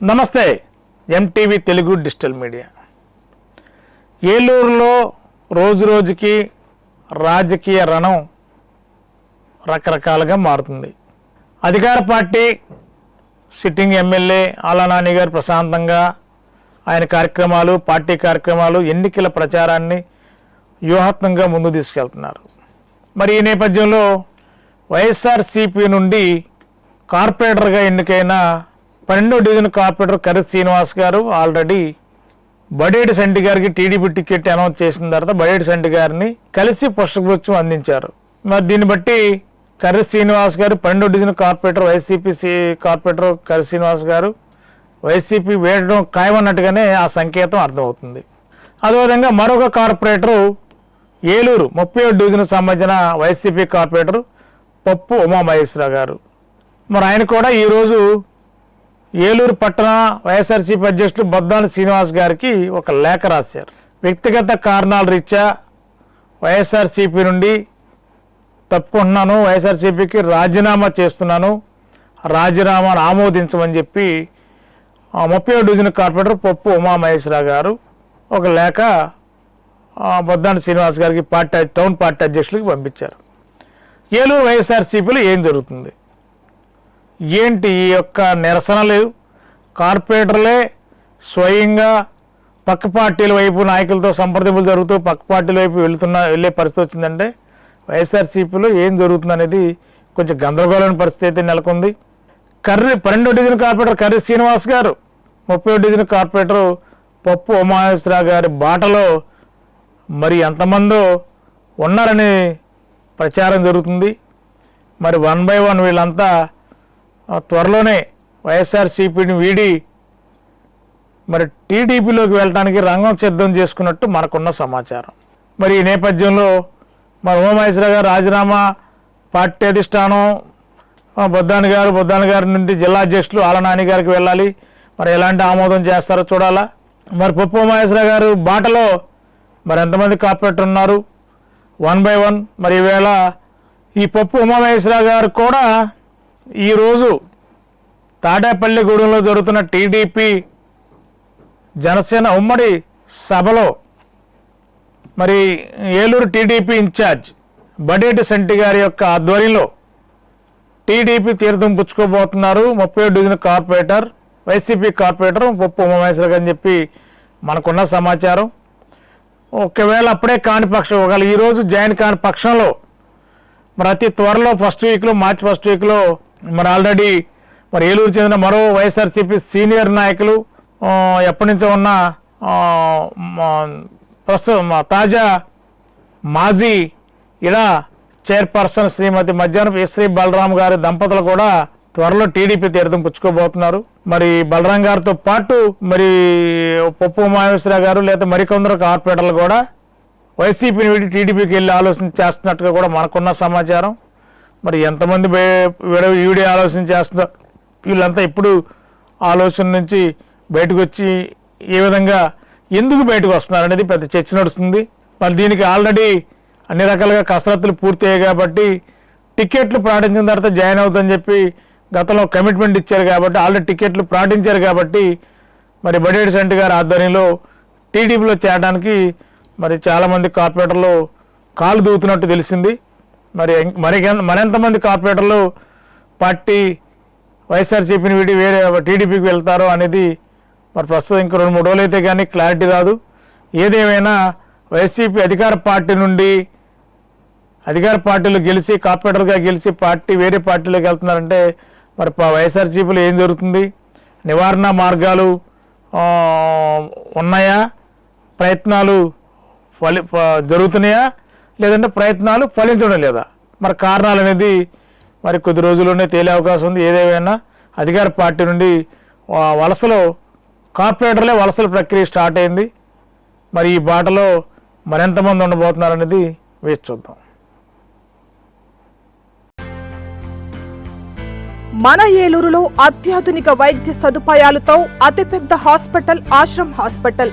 నమస్తే MTV Telugu digital media. ఏలూరులో రోజు రోజుకి రాజకీయ రణం రకరకాలుగా మారుతుంది. అధికార పార్టీ సిట్టింగ్ ఎమ్మెల్యే ఆలానాని గారు ప్రశాంతంగా ఆయన కార్యక్రమాలు పార్టీ కార్యక్రమాలు ఎన్నికల ప్రచారాన్ని వ్యూహాత్మకంగా ముందు తీసుకెళ్తున్నారు. మరి ఈ నేపథ్యంలో వైఎస్ఆర్సిపి నుండి కార్పొరేటర్గా ఎన్నికైన పన్నెండో డివిజన్ కార్పొరేటర్ కర్రి శ్రీనివాస్ గారు ఆల్రెడీ బడేటి సంటి గారికి టీడీపీ టికెట్ అనౌన్స్ చేసిన తర్వాత బడేటి సంటి గారిని కలిసి పుష్పగుచ్చం అందించారు. మరి దీన్ని బట్టి కర్రి శ్రీనివాస్ గారు పన్నెండో division corporator YCP corporator Karri Srinivas గారు వైసీపీ వేయడం ఖాయమన్నట్టుగానే ఆ సంకేతం అర్థమవుతుంది. అదేవిధంగా మరొక కార్పొరేటరు ఏలూరు ముప్పై డివిజన్ సంబంధించిన వైసీపీ కార్పొరేటర్ పప్పు ఉమామహేశ్వరరావు గారు. మరి ఆయన కూడా ఈరోజు ఏలూరు పట్టణ వైఎస్ఆర్సీపీ అధ్యక్షులు బొద్దాని శ్రీనివాస్ గారికి ఒక లేఖ రాశారు. వ్యక్తిగత కారణాల రీత్యా వైఎస్ఆర్సీపీ నుండి తప్పుకుంటున్నాను వైఎస్ఆర్సీపీకి రాజీనామా చేస్తున్నాను రాజీనామాను ఆమోదించమని చెప్పి ముప్పై డివిజన్ కార్పొరేటర్ పప్పు ఉమామహేశ్వరరావు గారు ఒక లేఖ బొద్దాని శ్రీనివాస్ గారికి పార్టీ టౌన్ పార్టీ అధ్యక్షులకి పంపించారు. ఏలూరు వైఎస్ఆర్సీపీలో ఏం జరుగుతుంది? ఏంటి ఈ యొక్క నిరసనలు కార్పొరేటర్లే స్వయంగా పక్క పార్టీల వైపు నాయకులతో సంప్రదింపులు జరుగుతూ పక్క పార్టీల వైపు వెళుతున్న వెళ్ళే పరిస్థితి వచ్చిందంటే వైఎస్ఆర్సీపీలో ఏం జరుగుతుంది అనేది కొంచెం గందరగోళమైన పరిస్థితి అయితే నెలకొంది. కర్రీ పన్నెండో డివిజన్ కార్పొరేటర్ కర్రీ శ్రీనివాస్ గారు ముప్పై డివిజన్ కార్పొరేటర్ పప్పు ఉమామేశ్వరరావు గారి బాటలో మరి ఎంతమందో ఉన్నారని ప్రచారం జరుగుతుంది. మరి వన్ బై వన్ వీళ్ళంతా త్వరలోనే వైఎస్ఆర్సీపీని వీడి మరి టీడీపీలోకి వెళ్ళడానికి రంగం సిద్ధం చేసుకున్నట్టు మనకున్న సమాచారం. మరి ఈ నేపథ్యంలో మరి ఉమామహేశ్వర గారు రాజీనామా పార్టీ అధిష్టానం బొద్దాని గారు బొద్దాని గారి నుండి జిల్లా అధ్యక్షులు ఆలనాని గారికి వెళ్ళాలి. మరి ఎలాంటి ఆమోదం చేస్తారో చూడాలా. మరి పప్పు ఉమామహేశ్వర గారు బాటలో మరి ఎంతమంది కార్పొరేటర్ ఉన్నారు? One by one. మరి ఈవేళ ఈ పప్పు ఉమామహేశ్వర గారు కూడా ఈరోజు తాడేపల్లిగూడెంలో జరుగుతున్న టీడీపీ జనసేన ఉమ్మడి సభలో మరి ఏలూరు టీడీపీ ఇన్ఛార్జ్ బడేటి సెంటి గారి యొక్క ఆధ్వర్యంలో టీడీపీ తీర్థం పుచ్చుకోబోతున్నారు. ముప్పై డివిజన్ కార్పొరేటర్ వైసీపీ కార్పొరేటర్ పప్పు ఉమామహేశ్వర అని చెప్పి మనకున్న సమాచారం. ఒకవేళ అప్పుడే కాని పక్షం ఒకవేళ ఈరోజు జాయిన్ కాని పక్షంలో మరి అతి త్వరలో ఫస్ట్ వీక్లో మార్చి ఫస్ట్ వీక్లో మరి ఆల్రెడీ మరి ఏలూరు చెందిన మరో వైఎస్ఆర్సీపీ సీనియర్ నాయకులు ఎప్పటి నుంచో ఉన్న మా- ప్రస్తుతం తాజా మాజీ ఇలా చైర్పర్సన్ శ్రీమతి మధ్యాహ్నం శ్రీ బలరాం గారి దంపతులు కూడా త్వరలో టీడీపీ తీర్థం పుచ్చుకోబోతున్నారు. మరి బలరాం గారితో పాటు మరి పప్పు ఉమామేశ్వర గారు లేదా మరికొందరు కార్పొరేటర్లు కూడా వైసీపీని వీడి టీడీపీకి వెళ్ళి ఆలోచన చేస్తున్నట్టుగా కూడా మనకున్న సమాచారం. మరి ఎంతమంది ఈవిడే ఆలోచన చేస్తున్నారు వీళ్ళంతా ఇప్పుడు ఆలోచన నుంచి బయటకు వచ్చి ఏ విధంగా ఎందుకు బయటకు వస్తున్నారు అనేది పెద్ద చర్చ నడుస్తుంది. మరి దీనికి ఆల్రెడీ అన్ని రకాలుగా కసరత్తులు పూర్తయ్యాయి కాబట్టి టికెట్లు ప్రకటించిన తర్వాత జాయిన్ అవుతుందని చెప్పి గతంలో కమిట్మెంట్ ఇచ్చారు కాబట్టి ఆల్రెడీ టికెట్లు ప్రకటించారు కాబట్టి మరి బడేడి సెంట్ గారి ఆధ్వర్యంలో టీడీపీలో చేరడానికి మరి చాలామంది కార్పొరేటర్లు కాలు దూతున్నట్టు తెలిసింది. మరి మరి మరెంతమంది కార్పొరేటర్లు పార్టీ వైఎస్ఆర్సీపీని వీడి వేరే టీడీపీకి వెళ్తారో అనేది మరి ప్రస్తుతం ఇంకా రెండు మూడు రోజులు అయితే కానీ క్లారిటీ రాదు. ఏదేమైనా వైసీపీ అధికార పార్టీ నుండి అధికార పార్టీలు గెలిచి కార్పొరేటర్గా గెలిచి పార్టీ వేరే పార్టీలోకి వెళ్తున్నారంటే మరి ప- వైఎస్ఆర్సీపీలో ఏం జరుగుతుంది? నివారణ మార్గాలు ఉన్నాయా? ప్రయత్నాలు ఫలి జరుగుతున్నాయా? లేదంటే ప్రయత్నాలు ఫలించడం లేదా? మరి కారణాలు అనేది మరి కొద్ది రోజుల్లోనే తేలే అవకాశం ఉంది. ఏదేమైనా అధికార పార్టీ నుండి వలసలో కార్పొరేటర్లే వలసల ప్రక్రియ స్టార్ట్ అయింది. మరి ఈ బాటలో మరెంతమంది ఉండబోతున్నారు అనేది వేచి చూద్దాం. మన ఏలూరులో అత్యాధునిక వైద్య సదుపాయాలతో అతిపెద్ద హాస్పిటల్ ఆశ్రమ్ హాస్పిటల్.